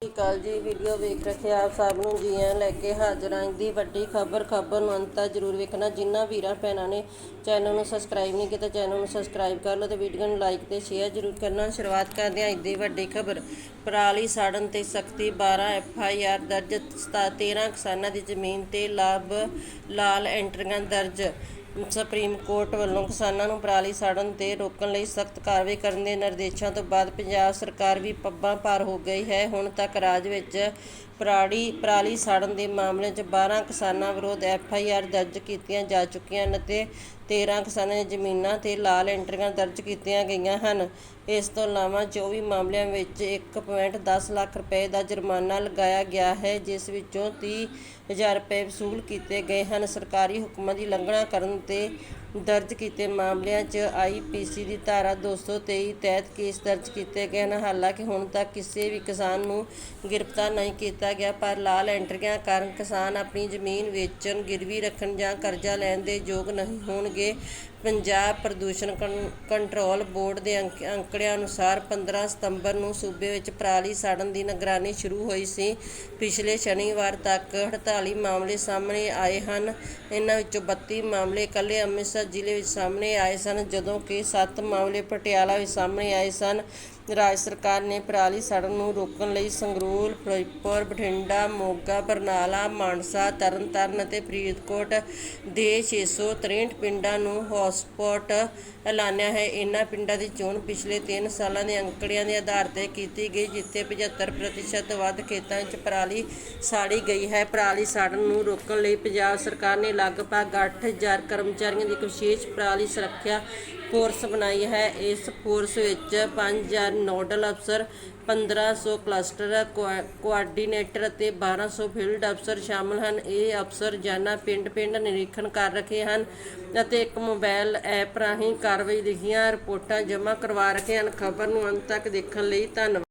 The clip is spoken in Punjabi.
ਸਤਿ ਸ਼੍ਰੀ ਅਕਾਲ ਜੀ ਵੀਡੀਓ ਵੇਖ ਰੱਖੇ ਆਪ ਸਭ ਨੂੰ ਜੀਆਂ ਲੈ ਕੇ ਹਾਜ਼ਰ ਆਂ। ਦੀ ਵੱਡੀ ਖਬਰ ਖਬਰ ਨੂੰ ਅੰਤ ਤੱਕ ਜਰੂਰ ਵੇਖਣਾ। ਜਿਨ੍ਹਾਂ ਵੀਰਾਂ, ਭੈਣਾਂ ਨੇ ਚੈਨਲ ਨੂੰ ਸਬਸਕ੍ਰਾਈਬ ਨਹੀਂ ਕੀਤਾ ਚੈਨਲ ਨੂੰ ਸਬਸਕ੍ਰਾਈਬ ਕਰ ਲਓ ਤੇ ਵੀਡੀਓ ਨੂੰ ਲਾਈਕ ਤੇ ਸ਼ੇਅਰ ਜਰੂਰ ਕਰਨਾ। ਸ਼ੁਰੂਆਤ ਕਰਦੇ ਆਂ ਅੱਜ ਦੀ ਵੱਡੀ ਖਬਰ। ਪਰਾਲੀ ਸਾੜਨ ਤੇ ਸਖਤੀ 12 ਐਫ ਆਈ ਆਰ ਦਰਜ 13 ਕਿਸਾਨਾਂ ਦੀ ਜ਼ਮੀਨ ਤੇ ਲਾਭ, ਲਾਲ ਐਂਟਰੀਆਂ ਦਰਜ। ਸੁਪਰੀਮ ਕੋਰਟ ਵੱਲੋਂ ਕਿਸਾਨਾਂ ਨੂੰ ਪਰਾਲੀ ਸਾੜਨ ਤੇ ਰੋਕਣ ਲਈ ਸਖਤ ਕਾਰਵਾਈ ਕਰਨ ਦੇ ਨਿਰਦੇਸ਼ਾਂ ਤੋਂ ਬਾਅਦ ਪੰਜਾਬ ਸਰਕਾਰ ਵੀ ਪੱਬਾਂ ਭਾਰ ਹੋ ਗਈ ਹੈ। ਹੁਣ ਤੱਕ ਰਾਜ ਵਿੱਚ ਪਰਾਲੀ ਪਰਾਲੀ ਸਾੜਨ ਦੇ ਮਾਮਲੇ 'ਚ 12 ਕਿਸਾਨਾਂ ਵਿਰੁੱਧ ਐਫ ਆਈ ਆਰ ਦਰਜ ਕੀਤੀਆਂ ਜਾ ਚੁੱਕੀਆਂ ਹਨ ਤੇ 13 ਕਿਸਾਨਾਂ ਦੀਆਂ ਜ਼ਮੀਨਾਂ ਤੇ ਲਾਲ ਐਂਟਰੀਆਂ ਦਰਜ ਕੀਤੀਆਂ ਗਈਆਂ ਹਨ। ਇਸ ਤੋਂ ਇਲਾਵਾ 24 ਮਾਮਲਿਆਂ ਵਿੱਚ 1.10 ਲੱਖ ਰੁਪਏ ਦਾ ਜੁਰਮਾਨਾ ਲਗਾਇਆ ਗਿਆ ਹੈ, ਜਿਸ ਵਿੱਚੋਂ ਤੀਹ ਹਜ਼ਾਰ ਰੁਪਏ ਵਸੂਲ ਕੀਤੇ ਗਏ ਹਨ। ਸਰਕਾਰੀ ਹੁਕਮਾਂ ਦੀ ਉਲੰਘਣਾ ਕਰਨ ਤੇ ਦਰਜ ਕੀਤੇ ਮਾਮਲਿਆਂ 'ਚ ਆਈਪੀਸੀ ਦੀ ਧਾਰਾ 223 ਤਹਿਤ ਕੇਸ ਦਰਜ ਕੀਤੇ ਗਏ ਹਨ। ਹਾਲਾਂਕਿ ਹੁਣ ਤੱਕ ਕਿਸੇ ਵੀ ਕਿਸਾਨ ਨੂੰ ਗ੍ਰਿਫਤਾਰ ਨਹੀਂ ਕੀਤਾ ਗਿਆ, ਪਰ ਲਾਲ ਐਂਟਰੀਆਂ ਕਾਰਨ ਕਿਸਾਨ ਆਪਣੀ ਜ਼ਮੀਨ ਵੇਚਣ, ਗਿਰਵੀ ਰੱਖਣ ਜਾਂ ਕਰਜ਼ਾ ਲੈਣ ਦੇ ਯੋਗ ਨਹੀਂ ਹੋਣਗੇ। ਪੰਜਾਬ ਪ੍ਰਦੂਸ਼ਣ ਕੰਟਰੋਲ ਬੋਰਡ ਦੇ ਅੰਕ- ਅੰਕੜਿਆਂ ਅਨੁਸਾਰ 15 ਸਤੰਬਰ ਨੂੰ ਸੂਬੇ ਵਿੱਚ ਪਰਾਲੀ ਸਾੜਨ ਦੀ ਨਿਗਰਾਨੀ ਸ਼ੁਰੂ ਹੋਈ ਸੀ। ਪਿਛਲੇ ਸ਼ਨੀਵਾਰ ਤੱਕ 48 ਮਾਮਲੇ ਸਾਹਮਣੇ ਆਏ ਹਨ। ਇਹਨਾਂ ਵਿੱਚੋਂ 32 ਮਾਮਲੇ ਇਕੱਲੇ ਅੰਮ੍ਰਿਤਸਰ ਜ਼ਿਲ੍ਹੇ ਵਿੱਚ ਸਾਹਮਣੇ ਆਏ ਸਨ ਜਦੋਂ ਕਿ ਸੱਤ ਮਾਮਲੇ ਪਟਿਆਲਾ ਵਿੱਚ ਸਾਹਮਣੇ ਆਏ ਸਨ। ਰਾਜ ਸਰਕਾਰ ਨੇ ਪਰਾਲੀ ਸੜਨ ਨੂੰ ਰੋਕਣ ਲਈ ਸੰਗਰੂਰ, ਫਿਰੋਜ਼ਪੁਰ, ਬਠਿੰਡਾ, ਮੋਗਾ, ਬਰਨਾਲਾ, ਮਾਨਸਾ, ਤਰਨਤਾਰਨ ਅਤੇ ਫਰੀਦਕੋਟ ਦੇ 663 ਪਿੰਡਾਂ ਨੂੰ ਹੌਟਸਪੌਟ ਐਲਾਨਿਆ ਹੈ। ਇਹਨਾਂ ਪਿੰਡਾਂ ਦੀ ਚੋਣ ਪਿਛਲੇ 3 ਸਾਲਾਂ ਦੇ ਅੰਕੜਿਆਂ ਦੇ ਆਧਾਰ ਤੇ ਕੀਤੀ ਗਈ, ਜਿੱਥੇ 75% ਵੱਧ ਖੇਤਾਂ ਵਿੱਚ ਪਰਾਲੀ ਸਾੜੀ ਗਈ ਹੈ। ਪਰਾਲੀ ਸਾੜਨ ਨੂੰ ਰੋਕਣ ਲਈ ਪੰਜਾਬ ਸਰਕਾਰ ਨੇ ਲਗਭਗ 8000 ਕਰਮਚਾਰੀਆਂ ਦੀ ਇੱਕ ਵਿਸ਼ੇਸ਼ ਪਰਾਲੀ ਸੁਰੱਖਿਆ ਫੋਰਸ ਬਣਾਈ ਹੈ। ਇਸ ਫੋਰਸ ਵਿੱਚ 5000 ਨੋਡਲ ਅਫਸਰ 1500 ਕਲਸਟਰ ਕੋਆ- ਕੋਆਰਡੀਨੇਟਰ ਅਤੇ 1200 ਫੀਲਡ ਅਫਸਰ ਸ਼ਾਮਲ ਹਨ। ਇਹ ਅਫਸਰ ਜਾਨਾ ਪਿੰਡ-ਪਿੰਡ ਨਿਰੀਖਣ ਕਰ ਰਹੇ ਹਨ ਅਤੇ ਇੱਕ ਮੋਬਾਈਲ ਐਪ ਰਾਹੀਂ ਕਾਰਵਾਈ ਲਿਖੀਆਂ ਰਿਪੋਰਟਾਂ ਜਮ੍ਹਾਂ ਕਰਵਾ ਰੱਖੇ ਹਨ। ਖਬਰ ਨੂੰ ਅੰਤ ਤੱਕ ਦੇਖਣ ਲਈ ਧੰਨਵਾਦ।